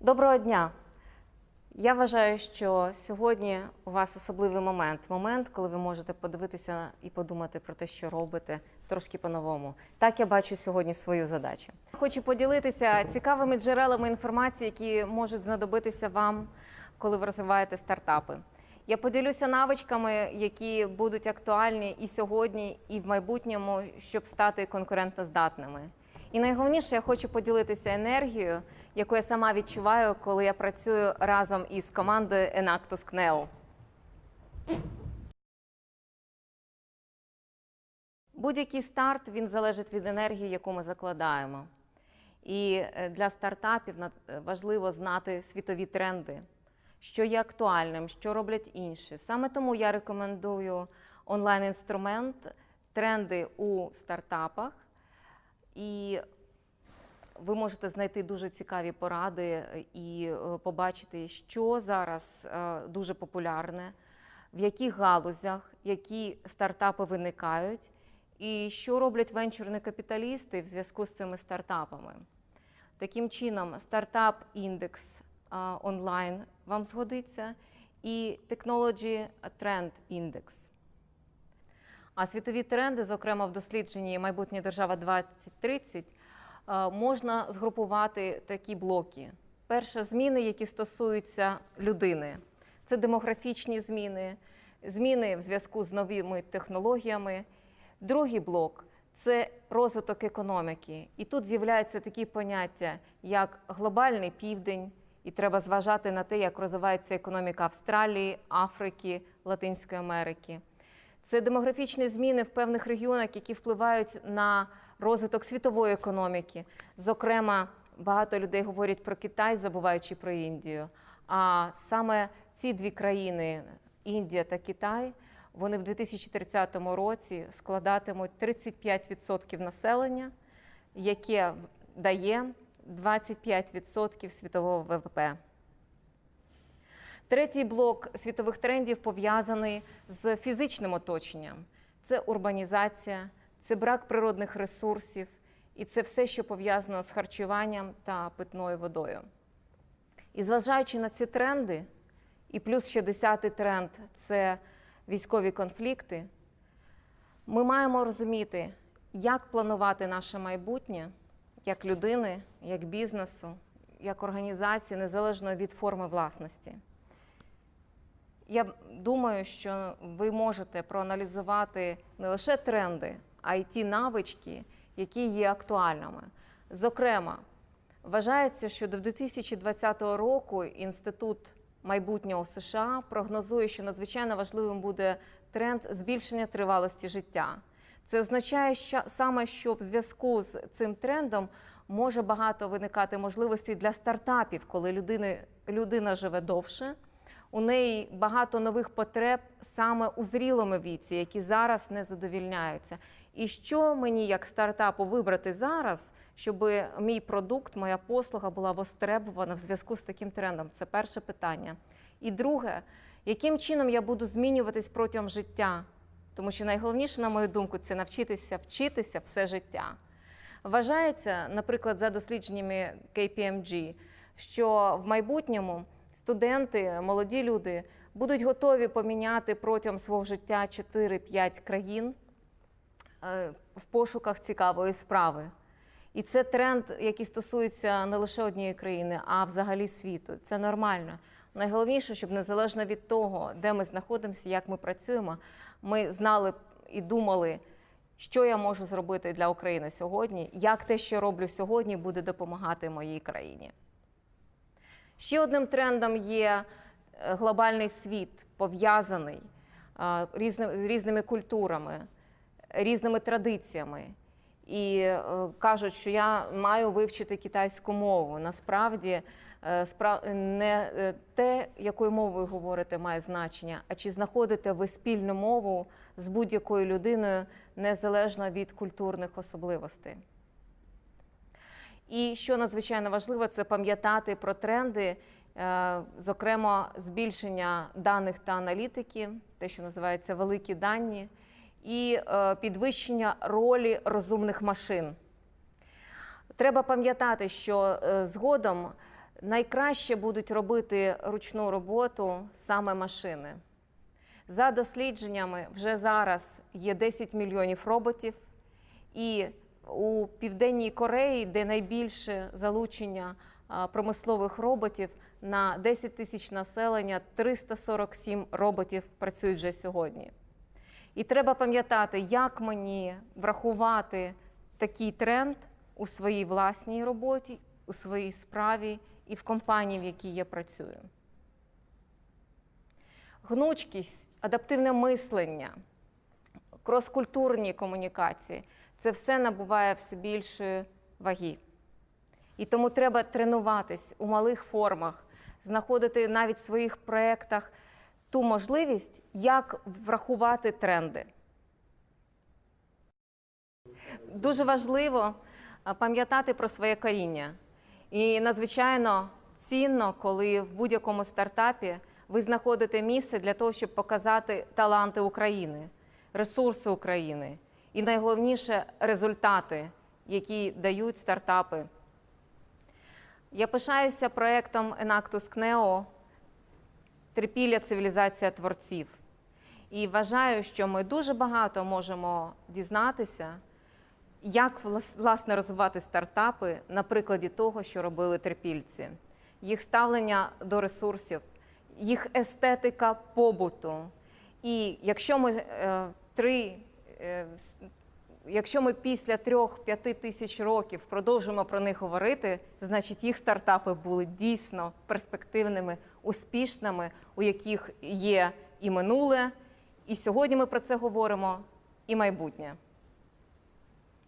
Доброго дня! Я вважаю, що сьогодні у вас особливий момент. Момент, коли ви можете подивитися і подумати про те, що робите, трошки по-новому. Так я бачу сьогодні свою задачу. Хочу поділитися цікавими джерелами інформації, які можуть знадобитися вам, коли ви розвиваєте стартапи. Я поділюся навичками, які будуть актуальні і сьогодні, і в майбутньому, щоб стати конкурентоздатними. І найголовніше, я хочу поділитися енергією, яку я сама відчуваю, коли я працюю разом із командою Enactus KNEO. Будь-який старт він залежить від енергії, яку ми закладаємо. І е, для стартапів е, важливо знати світові тренди, що є актуальним, що роблять інші. Саме тому я рекомендую онлайн-інструмент тренди у стартапах. І ви можете знайти дуже цікаві поради е, і е, побачити, що зараз е, дуже популярне, в яких галузях, які стартапи виникають, і що роблять венчурні капіталісти в зв'язку з цими стартапами. Таким чином, стартап індекс онлайн вам згодиться, і Technology Trend Index. А світові тренди, зокрема в дослідженні Майбутня держава 2030, е, можна згрупувати такі блоки. Перше зміни, які стосуються людини. Це демографічні зміни, зміни в зв'язку з новими технологіями. Другий блок це розвиток економіки. І тут з'являються такі поняття, як глобальний південь, і треба зважати на те, як розвивається економіка Австралії, Африки, Латинської Америки. Це демографічні зміни в певних регіонах, які впливають на розвиток світової економіки. Зокрема, багато людей говорять про Китай, забуваючи про Індію. А саме ці дві країни, Індія та Китай, вони в 2030 році складатимуть 35% населення, яке дає 25% світового ВВП. Третій блок світових трендів пов'язаний з фізичним оточенням. Це урбанізація, це брак природних ресурсів, і це все, що пов'язано з харчуванням та питною водою. І зважаючи на ці тренди, і плюс ще десятий тренд це військові конфлікти, ми маємо розуміти, як планувати наше майбутнє як людини, як бізнесу, як організації, незалежно від форми власності. Я думаю, що ви можете проаналізувати не лише тренди, а й ті навички, які є актуальними. Зокрема, вважається, що до 2020 року Інститут майбутнього США прогнозує, що надзвичайно важливим буде тренд збільшення тривалості життя. Це означає, що саме що в зв'язку з цим трендом може багато виникати можливостей для стартапів, коли людини, людина живе довше. У неї багато нових потреб саме у зрілому віці, які зараз не задовільняються. І що мені як стартапу вибрати зараз, щоб мій продукт, моя послуга була востребована в зв'язку з таким трендом? Це перше питання. І друге, яким чином я буду змінюватись протягом життя? Тому що найголовніше, на мою думку, це навчитися вчитися все життя. Вважається, наприклад, за дослідженнями KPMG, що в майбутньому студенти, молоді люди будуть готові поміняти протягом свого життя 4-5 країн е, в пошуках цікавої справи. І це тренд, який стосується не лише однієї країни, а взагалі світу. Це нормально. Найголовніше, щоб незалежно від того, де ми знаходимося, як ми працюємо, ми знали і думали, що я можу зробити для України сьогодні, як те, що роблю сьогодні, буде допомагати моїй країні. Ще одним трендом є е, глобальний світ, пов'язаний е, різними культурами, різними традиціями. І е, кажуть, що я маю вивчити китайську мову. Насправді не те, якою мовою говорите, має значення, а чи знаходите ви спільну мову з будь-якою людиною незалежно від культурних особливостей. І що надзвичайно важливо, це пам'ятати про тренди, е, зокрема, збільшення даних та аналітики, те, що називається великі дані, і е, підвищення ролі розумних машин. Треба пам'ятати, що е, згодом найкраще будуть робити ручну роботу саме машини. За дослідженнями, вже зараз є 10 мільйонів роботів, і у Південній Кореї, де найбільше залучення промислових роботів, на 10 тисяч населення 347 роботів працюють вже сьогодні. І треба пам'ятати, як мені врахувати такий тренд у своїй власній роботі, у своїй справі і в компанії, в якій я працюю. Гнучкість, адаптивне мислення, кроскультурні комунікації це все набуває все більшої ваги. І тому треба тренуватись у малих формах, знаходити навіть в своїх проєктах ту можливість, як врахувати тренди. Дуже важливо пам'ятати про своє коріння. І надзвичайно цінно, коли в будь-якому стартапі ви знаходите місце для того, щоб показати таланти України, ресурси України і найголовніше результати, які дають стартапи. Я пишаюся проектом Enactus Kneo Трипілля цивілізація творців. І вважаю, що ми дуже багато можемо дізнатися, як власне розвивати стартапи на прикладі того, що робили трипільці, їх ставлення до ресурсів, їх естетика побуту. І якщо ми е, три, якщо ми після трьох-п'яти тисяч років продовжимо про них говорити, значить їх стартапи були дійсно перспективними, успішними, у яких є і минуле, і сьогодні ми про це говоримо, і майбутнє.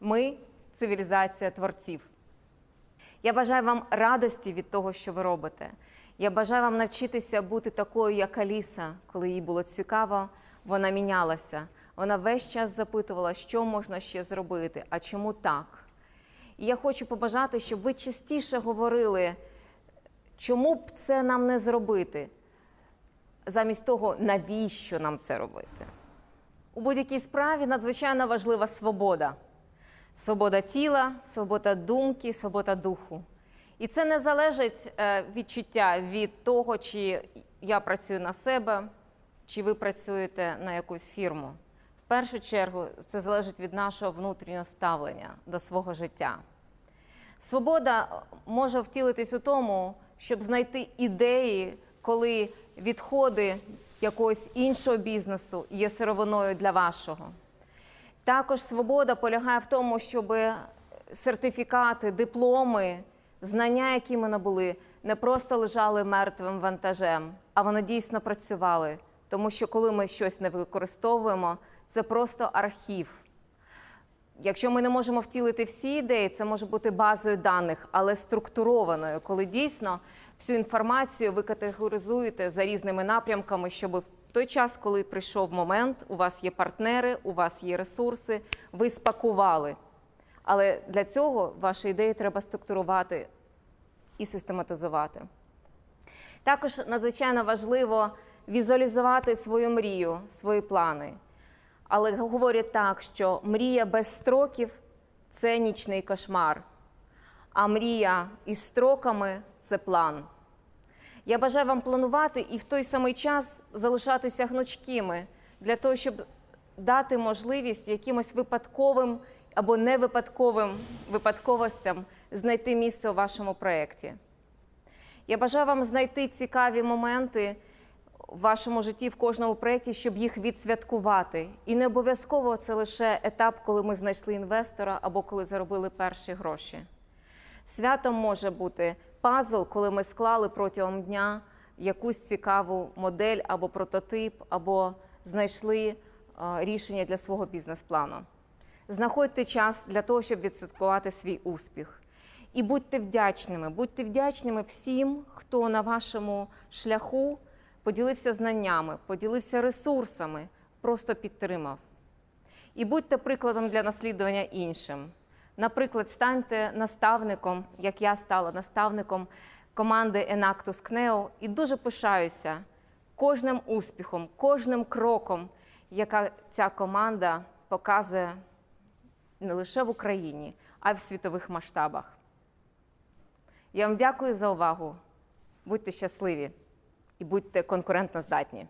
Ми цивілізація творців. Я бажаю вам радості від того, що ви робите. Я бажаю вам навчитися бути такою, як Аліса, коли їй було цікаво, вона мінялася. Вона весь час запитувала, що можна ще зробити, а чому так. І я хочу побажати, щоб ви частіше говорили, чому б це нам не зробити, замість того, навіщо нам це робити. У будь-якій справі надзвичайно важлива свобода. Свобода тіла, свобода думки, свобода духу. І це не залежить е, відчуття від того, чи я працюю на себе, чи ви працюєте на якусь фірму. Першу чергу це залежить від нашого внутрішнього ставлення до свого життя. Свобода може втілитись у тому, щоб знайти ідеї, коли відходи якогось іншого бізнесу є сировиною для вашого. Також свобода полягає в тому, щоб сертифікати, дипломи, знання, які ми набули, не просто лежали мертвим вантажем, а вони дійсно працювали. Тому що коли ми щось не використовуємо, це просто архів. Якщо ми не можемо втілити всі ідеї, це може бути базою даних, але структурованою, коли дійсно всю інформацію ви категоризуєте за різними напрямками, щоб в той час, коли прийшов момент, у вас є партнери, у вас є ресурси, ви спакували. Але для цього ваші ідеї треба структурувати і систематизувати. Також надзвичайно важливо візуалізувати свою мрію, свої плани. Але говорять так, що мрія без строків це нічний кошмар, а мрія із строками це план. Я бажаю вам планувати і в той самий час залишатися гнучкими для того, щоб дати можливість якимось випадковим або невипадковим випадковостям знайти місце у вашому проєкті. Я бажаю вам знайти цікаві моменти в вашому житті в кожному проєкті, щоб їх відсвяткувати. І не обов'язково це лише етап, коли ми знайшли інвестора або коли заробили перші гроші. Святом може бути пазл, коли ми склали протягом дня якусь цікаву модель або прототип, або знайшли е, рішення для свого бізнес-плану. Знаходьте час для того, щоб відсвяткувати свій успіх. І будьте вдячними, будьте вдячними всім, хто на вашому шляху поділився знаннями, поділився ресурсами, просто підтримав. І будьте прикладом для наслідування іншим. Наприклад, станьте наставником, як я стала наставником команди Enactus Kneo, і дуже пишаюся кожним успіхом, кожним кроком, яка ця команда показує не лише в Україні, а й в світових масштабах. Я вам дякую за увагу. Будьте щасливі і будьте конкурентно здатні.